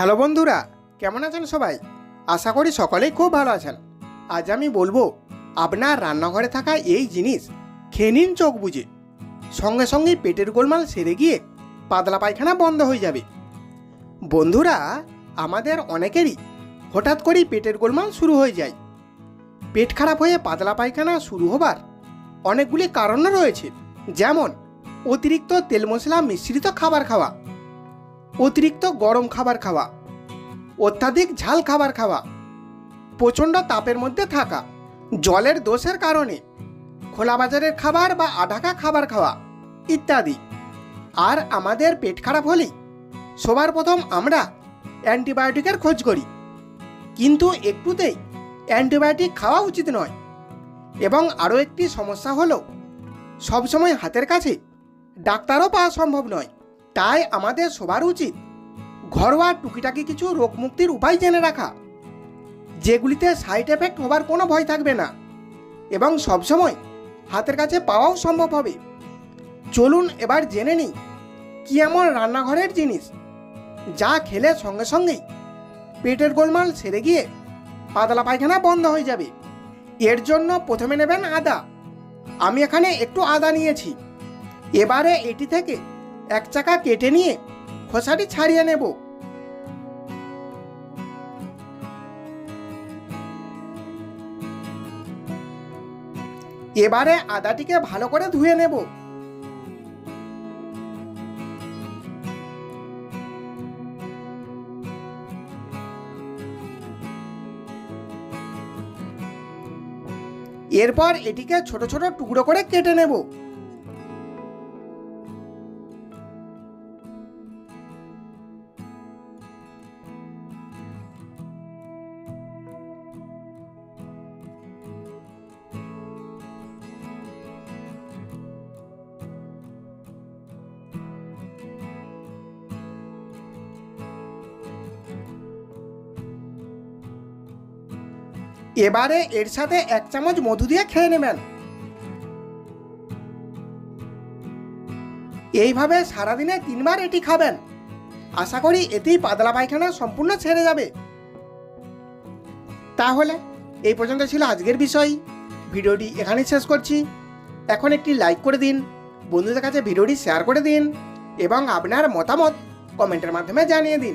Hello বন্ধুরা, কেমন আছেন সবাই? আশা করি সকলেই খুব ভালো আছেন। আজ আমি বলব, আপনার রান্নাঘরে থাকা এই জিনিস খেয়ে নিন চোখ বুঝে সঙ্গে সঙ্গেই পেটের গোলমাল সেরে গিয়ে পাতলা পায়খানা বন্ধ হয়ে যাবে। বন্ধুরা, আমাদের অনেকেরই হঠাৎ করেই পেটের গোলমাল শুরু হয়ে যায়। পেট খারাপ হয়ে পাতলা পায়খানা শুরু হবার অনেকগুলি কারণও রয়েছে। যেমন, অতিরিক্ত তেল মশলা মিশ্রিত খাবার খাওয়া। অতিরিক্ত গরম খাবার খাওয়া, অত্যাধিক ঝাল খাবার খাওয়া, প্রচণ্ড তাপের মধ্যে থাকা, জলের দোষের কারণে খোলা বাজারের খাবার বা আঢাকা খাবার খাওয়া ইত্যাদি। আর আমাদের পেট খারাপ হলেই সবার প্রথম আমরা অ্যান্টিবায়োটিকের খোঁজ করি। কিন্তু একটুতেই অ্যান্টিবায়োটিক খাওয়া উচিত নয়। এবং আরও একটি সমস্যা হলো, সবসময় হাতের কাছে ডাক্তারও পাওয়া সম্ভব নয়। তাই আমাদের সবার উচিত ঘরোয়া টুকিটাকি কিছু রোগমুক্তির উপায় জেনে রাখা, যেগুলিতে সাইড এফেক্ট হবার কোনো ভয় থাকবে না এবং সবসময় হাতের কাছে পাওয়াও সম্ভব হবে। চলুন এবার জেনে নিই কি এমন রান্নাঘরের জিনিস যা খেলে সঙ্গে সঙ্গেই পেটের গোলমাল সেরে গিয়ে পাতলা পায়খানা বন্ধ হয়ে যাবে। এর জন্য প্রথমে নেবেন আদা। আমি এখানে একটু আদা নিয়েছি। এবারে এটি থেকে এক চাকা কেটে নিয়ে খোসাটি ছাড়িয়ে নেব। এবারে আদাটিকে ভালো করে ধুয়ে নেব। এরপর এটিকে ছোট ছোট টুকরো করে কেটে নেব। এবারে এর সাথে এক চামচ মধু দিয়ে খেয়ে নেবেন। এইভাবে সারাদিনে তিনবার এটি খাবেন। আশা করি এতেই পাতলা পায়খানা সম্পূর্ণ ছেড়ে যাবে। তাহলে এই পর্যন্ত ছিল আজকের বিষয়। ভিডিওটি এখানেই শেষ করছি। এখন একটি লাইক করে দিন, বন্ধুদের কাছে ভিডিওটি শেয়ার করে দিন এবং আপনার মতামত কমেন্টের মাধ্যমে জানিয়ে দিন।